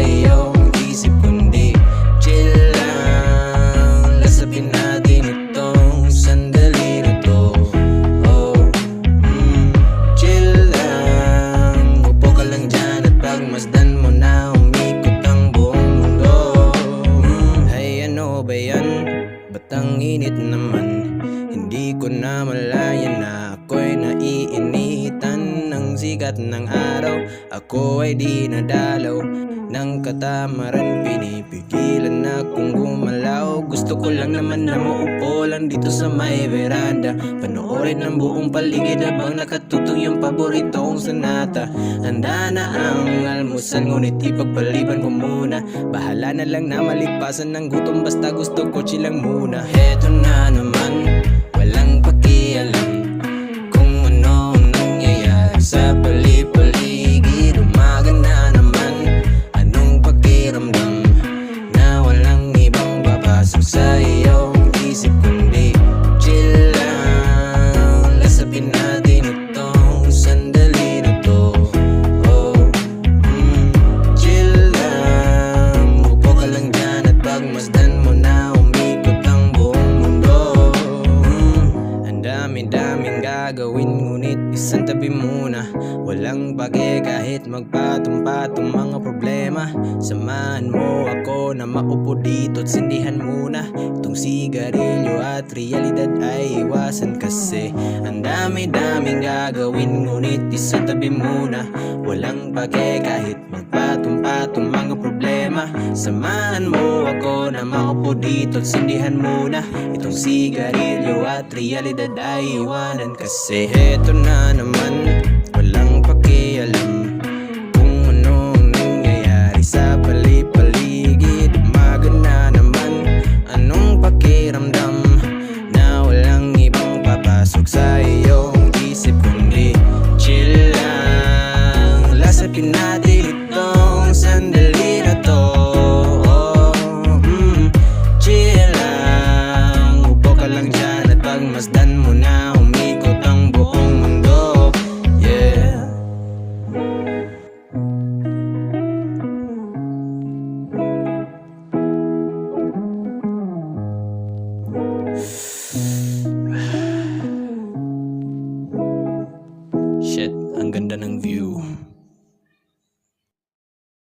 iyong isip kundi Chill lang. Lasapin natin Oh, mm, chill lang. Pagmasdan mo na umikot ang mundo. Mm, ano ba yan? Init naman? Hindi ko na malaya na ako'y naiinitan ng sikat ng araw. Ako ay di nadalaw ng katamaran Pinipigilan akong gumalaw. Gusto ko lang naman na maupo lang dito sa may veranda. Panoorin ang buong paligid habang nakatutong yung paborito kong sanata. Handa na ang almusal ngunit ipagpaliban ko muna. Bahala na lang na malipasan ng gutom basta gusto ko chilang muna. Heto na naman, gagawin ngunit isang tabi muna. Walang bage kahit magpatong-patong mga problema. Samahan mo ako na maupo dito at sindihan muna. Itong sigarilyo at realidad ay iwasan kasi Ang dami-daming gagawin ngunit isang tabi muna. Walang bage kahit Samahan mo ako na maupo dito at sindihan muna Itong sigarilyo at realidad ay iwanan. Kasi Heto na naman, ganda ng view.